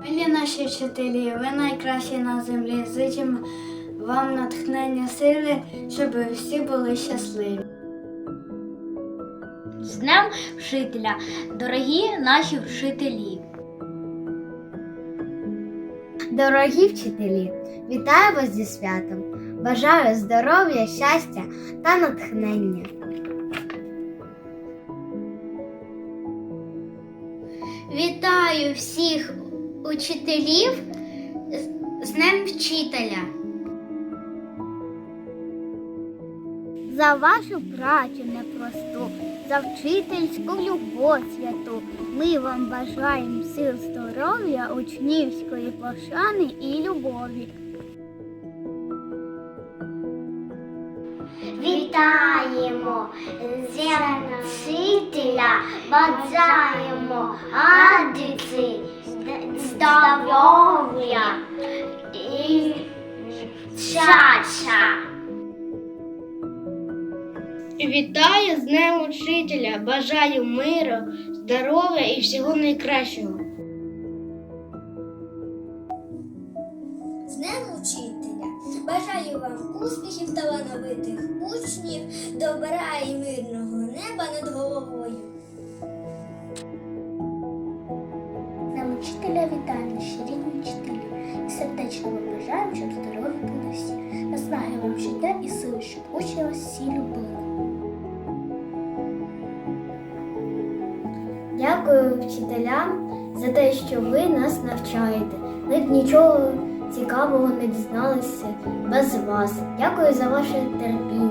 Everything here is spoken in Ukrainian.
Милі наші вчителі, ви найкращі на землі. Зичимо вам натхнення сили, щоб ви всі були щасливі. З Днем вчителя, дорогі наші вчителі. Дорогі вчителі, вітаю вас зі святом. Бажаю здоров'я, щастя та натхнення. Вітаю всіх учителів з- Днем вчителя. За вашу працю непросту, за вчительську любов святу. Ми вам бажаємо сил здоров'я, учнівської пошани і любові. Вітаємо вчителя, бажаємо радості, здоров'я і щастя. Вітаю з Днем Учителя. Бажаю миру, здоров'я і всього найкращого. З Днем Учителя! Бажаю вам успіхів талановитих учнів, добра і мирного неба над головою. Учителя вітання, рідні вчителі. І сердечно вам бажаємо, щоб здорові були всі. Наснаги вам життя і сили, щоб учні вас всі любили. Дякую вчителям за те, що ви нас навчаєте. Ми б нічого цікавого не дізналися без вас. Дякую за ваше терпіння.